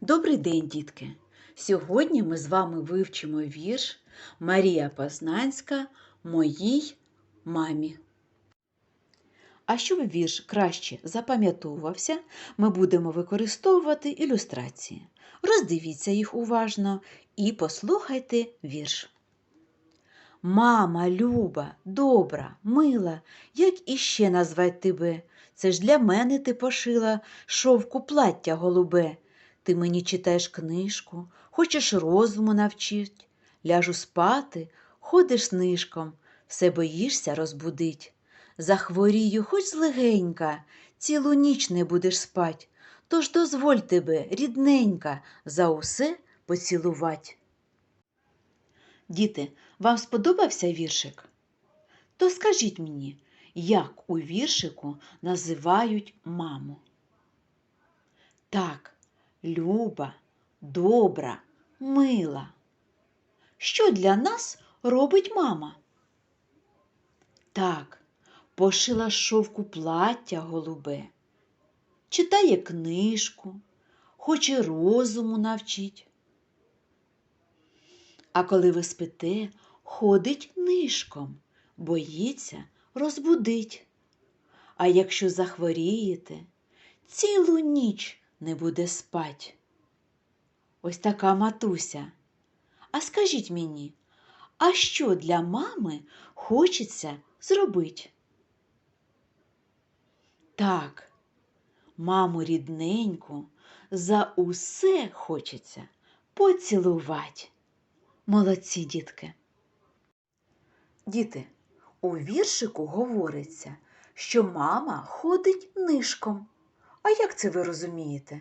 Добрий день, дітки! Сьогодні ми з вами вивчимо вірш Марія Познанська Моїй мамі. А щоб вірш краще запам'ятовувався, ми будемо використовувати ілюстрації. Роздивіться їх уважно і послухайте вірш. Мама, люба, добра, мила, як іще назвать тебе? Це ж для мене ти пошила шовку плаття голубе. Ти мені читаєш книжку, хочеш розуму навчить, ляжу спати, ходиш нишком, все боїшся розбудить. Захворію, хоч злегенька, цілу ніч не будеш спать, тож дозволь тебе, рідненька, за усе поцілувать. Діти, вам сподобався віршик? То скажіть мені, як у віршику називають маму? Так, люба, добра, мила. Що для нас робить мама? Так, пошила шовку плаття голубе, читає книжку, хоче розуму навчить. А коли ви спите, ходить нишком, боїться розбудить. А якщо захворієте, цілу ніч не буде спать. Ось така матуся. А скажіть мені, а що для мами хочеться зробити? Так, маму рідненьку за усе хочеться поцілувати. Молодці, дітки. Діти, у віршику говориться, що мама ходить нишком. А як це ви розумієте?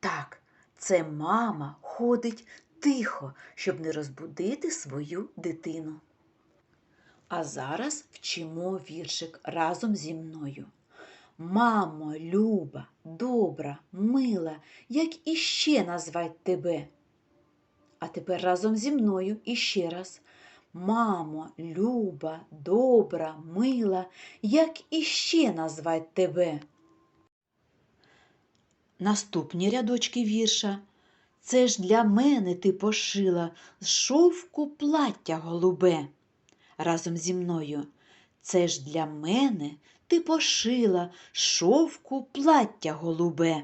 Так, це мама ходить тихо, щоб не розбудити свою дитину. А зараз вчимо віршик разом зі мною. Мамо, люба, добра, мила, як іще назвать тебе? А тепер разом зі мною іще раз. Мамо, люба, добра, мила, як іще назвать тебе? Наступні рядочки вірша. Це ж для мене ти пошила з шовку плаття голубе. Разом зі мною. Це ж для мене ти пошила шовку плаття голубе.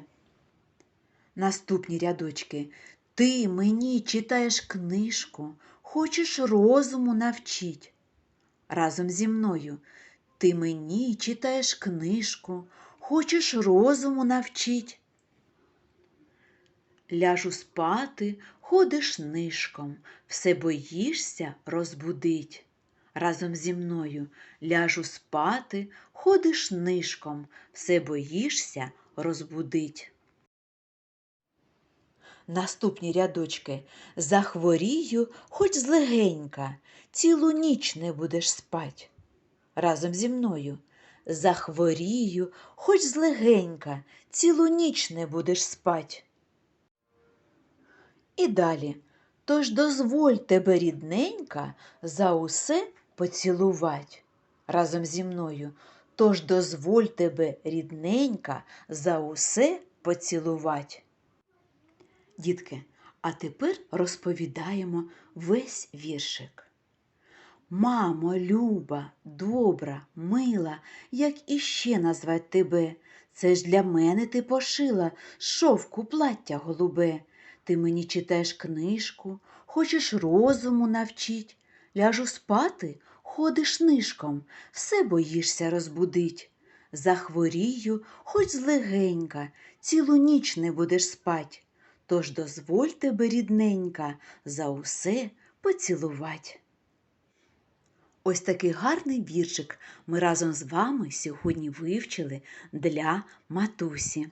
Наступні рядочки. Ти мені читаєш книжку, хочеш розуму навчить. Разом зі мною. Ти мені читаєш книжку, хочеш розуму навчить. Ляжу спати, ходиш нишком, все боїшся розбудить. Разом зі мною ляжу спати, ходиш нишком, все боїшся розбудить. Наступні рядочки захворію, хоч злегенька, цілу ніч не будеш спать. Разом зі мною захворію, хоч злегенька, цілу ніч не будеш спать. І далі. Тож дозволь тебе, рідненька, за усе поцілувать. Разом зі мною. Тож дозволь тебе, рідненька, за усе поцілувать. Дітки, а тепер розповідаємо весь віршик. Мамо, люба, добра, мила, як іще назвать тебе? Це ж для мене ти пошила шовку плаття голубе. Ти мені читаєш книжку, хочеш розуму навчить. Ляжу спати, ходиш нишком, все боїшся розбудить. Захворію, хоч злегенька, цілу ніч не будеш спать. Тож дозволь тебе, рідненька, за усе поцілувать. Ось такий гарний віршик ми разом з вами сьогодні вивчили для матусі.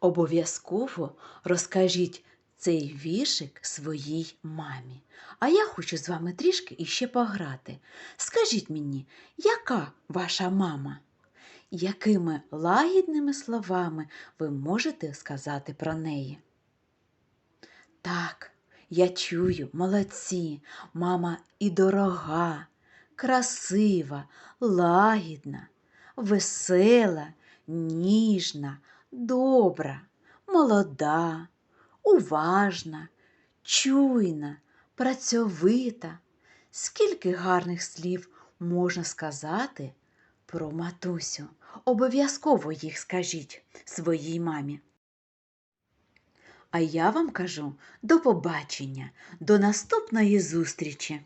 Обов'язково розкажіть цей віршик своїй мамі. А я хочу з вами трішки іще пограти. Скажіть мені, яка ваша мама? Якими лагідними словами ви можете сказати про неї? Так, я чую, молодці, мама і дорога, красива, лагідна, весела, ніжна, добра, молода, уважна, чуйна, працьовита. Скільки гарних слів можна сказати про матусю. Обов'язково їх скажіть своїй мамі. А я вам кажу до побачення, до наступної зустрічі!